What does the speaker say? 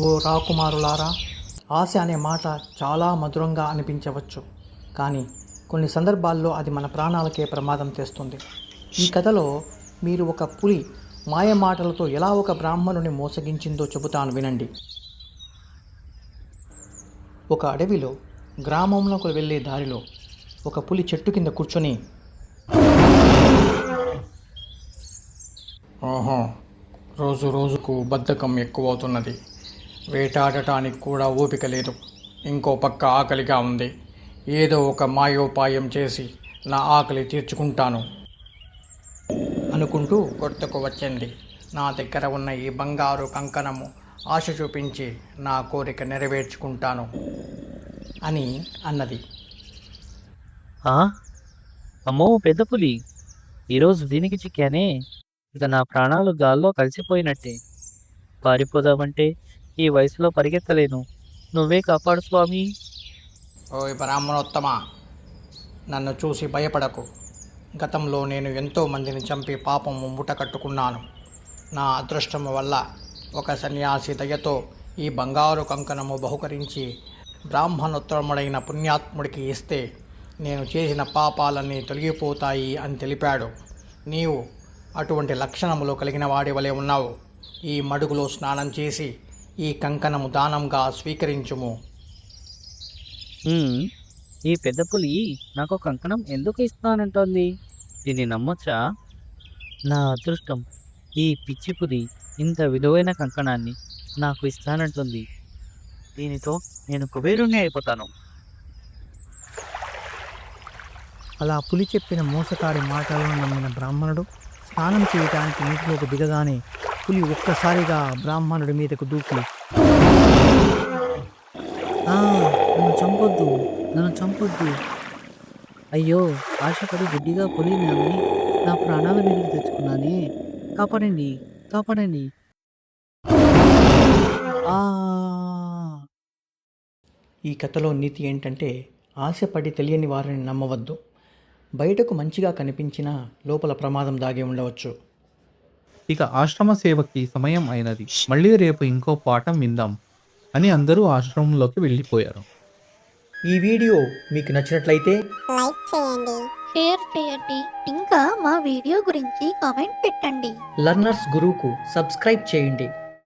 ఓ రాకుమారులారా ఆశ అనే మాట చాలా మధురంగా అనిపించవచ్చు. కానీ కొన్ని సందర్భాల్లో అది మన ప్రాణాలకే ప్రమాదం తెస్తుంది. ఈ కథలో మీరు ఒక పులి మాయ మాటలతో ఎలా ఒక బ్రాహ్మణుని మోసగించిందో చెబుతాను వినండి. ఒక అడవిలో గ్రామంలోకి వెళ్ళే దారిలో ఒక పులి చెట్టు కింద కూర్చొని ఆహా రోజు రోజుకు బద్ధకం ఎక్కువ అవుతున్నది వేటాడటానికి కూడా ఓపిక లేదు. ఇంకో పక్క ఆకలిగా ఉంది. ఏదో ఒక మాయోపాయం చేసి నా ఆకలి తీర్చుకుంటాను అనుకుంటూ గుర్తుకు వచ్చింది. నా దగ్గర ఉన్న ఈ బంగారు కంకణము ఆశ చూపించి నా కోరిక నెరవేర్చుకుంటాను అని అన్నది. అమ్మో పెద్ద పులి. ఈరోజు దీనికి చిక్కానే. ఇక నా ప్రాణాలు గాల్లో కలిసిపోయినట్టే. పారిపోదామంటే ఈ వయసులో పరిగెత్తలేను. నువ్వే కాపాడు స్వామి. ఓయ్ బ్రాహ్మణోత్తమ నన్ను చూసి భయపడకు. గతంలో నేను ఎంతో మందిని చంపి పాపము మూట కట్టుకున్నాను. నా అదృష్టము వల్ల ఒక సన్యాసి దయతో ఈ బంగారు కంకణము బహుకరించి బ్రాహ్మణోత్తముడైన పుణ్యాత్ముడికి ఇస్తే నేను చేసిన పాపాలన్నీ తొలగిపోతాయి అని తెలిపాడు. నీవు అటువంటి లక్షణములు కలిగిన వాడి వలె ఉన్నావు. ఈ మడుగులో స్నానం చేసి ఈ కంకణము దానంగా స్వీకరించుము. ఈ పెద్ద పులి నాకు కంకణం ఎందుకు ఇస్తానంటోంది? దీన్ని నమ్మొచ్చా? నా అదృష్టం ఈ పిచ్చి పులి ఇంత విలువైన కంకణాన్ని నాకు ఇస్తానంటుంది. దీనితో నేను కుబేరుణ్ణి అయిపోతాను. అలా పులి చెప్పిన మోసకారి మాటలను నమ్మిన బ్రాహ్మణుడు స్నానం చేయటానికి నీటిలోకి దిగగానే పులి ఒక్కసారిగా బ్రాహ్మణుడి మీదకు దూకి నన్ను చంపొద్దు నన్ను చంపొద్దు. అయ్యో ఆశపడి గుడ్డిగా పులి నమ్మి నా ప్రాణాల మీదకి తెచ్చుకున్నానే. కాపాడండి కాపాడండి. ఆ. ఈ కథలో నీతి ఏంటంటే ఆశపడి తెలియని వారిని నమ్మవద్దు. బయటకు మంచిగా కనిపించినా లోపల ప్రమాదం దాగి ఉండవచ్చు. ఇక ఆశ్రమ సేవకి సమయం అయినది. మళ్ళీ రేపు ఇంకో పాఠం విందాం అని అందరూ ఆశ్రమంలోకి వెళ్ళిపోయారు. ఈ వీడియో మీకు నచ్చినట్లయితే లైక్ చేయండి షేర్ చేయండి ఇంకా మా వీడియో గురించి కామెంట్ పెట్టండి. లర్నర్స్ గురువుకు సబ్స్క్రైబ్ చేయండి.